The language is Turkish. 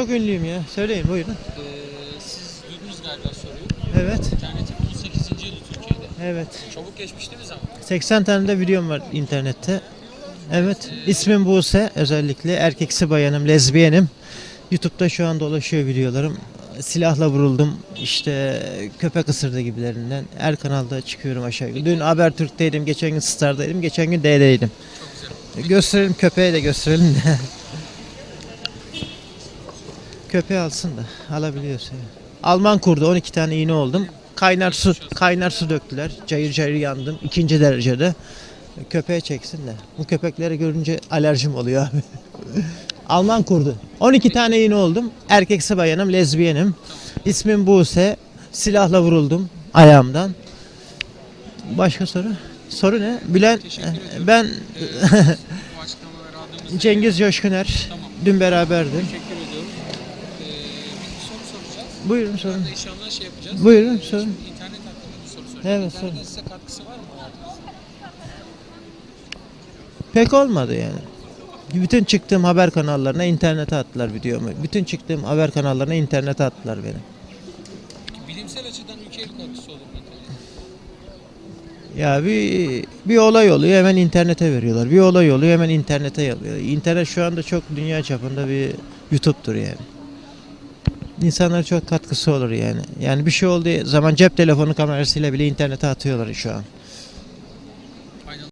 Çok ünlüyüm ya. Söyleyin buyurun. Ee, siz duydunuz galiba soruyu. Evet. İnternetin 18. yılı Türkiye'de. Evet. Çabuk geçmiş değil mi zaman? 80 tane de videom var internette. Evet. İsmim Buse. Özellikle erkeksi bayanım, lezbiyenim. YouTube'da şu an dolaşıyor videolarım. Silahla vuruldum. İşte köpek ısırdı gibilerinden. Her kanalda çıkıyorum aşağı yukarı. Dün Habertürk'teydim, geçen gün Star'daydım, geçen gün D'deydim. Gösterelim köpeğe de gösterelim de. Köpeği alsın da alabiliyorsa. Alman kurdu 12 tane iğne oldum. Kaynar su kaynar su döktüler. Cayır cayır yandım ikinci derecede. Köpeğe çeksin de. Bu köpekleri görünce alerjim oluyor abi. Alman kurdu. 12 tane iğne oldum. Erkeksi bayanım, lezbiyenim. İsmim Buse. Silahla vuruldum ayağımdan. Başka soru? Soru ne? Bilen ben için Cengiz Coşkuner. Tamam. Dün beraberdim. teşekkür ediyorum. Ee, bir soru soracağız. Buyurun sorun. İnşallah şey yapacağız. Buyurun sorun. Şimdi internet hakkında bir soru soracağım. Evet, İnternetin sorun. size katkısı var mı hayatınızda? Pek olmadı yani. Bütün çıktığım haber kanallarına internete attılar videomu. Bütün çıktığım haber kanallarına internete attılar beni. Peki bilimsel açıdan ülkeye bir katkısı olur mu internetin? Ya bir bir olay oluyor hemen internete veriyorlar. Bir olay oluyor hemen internete yapıyor. İnternet şu anda çok dünya çapında bir YouTube'dur yani. İnsanlara çok katkısı olur yani. Yani bir şey olduğu zaman cep telefonu kamerasıyla bile internete atıyorlar şu an.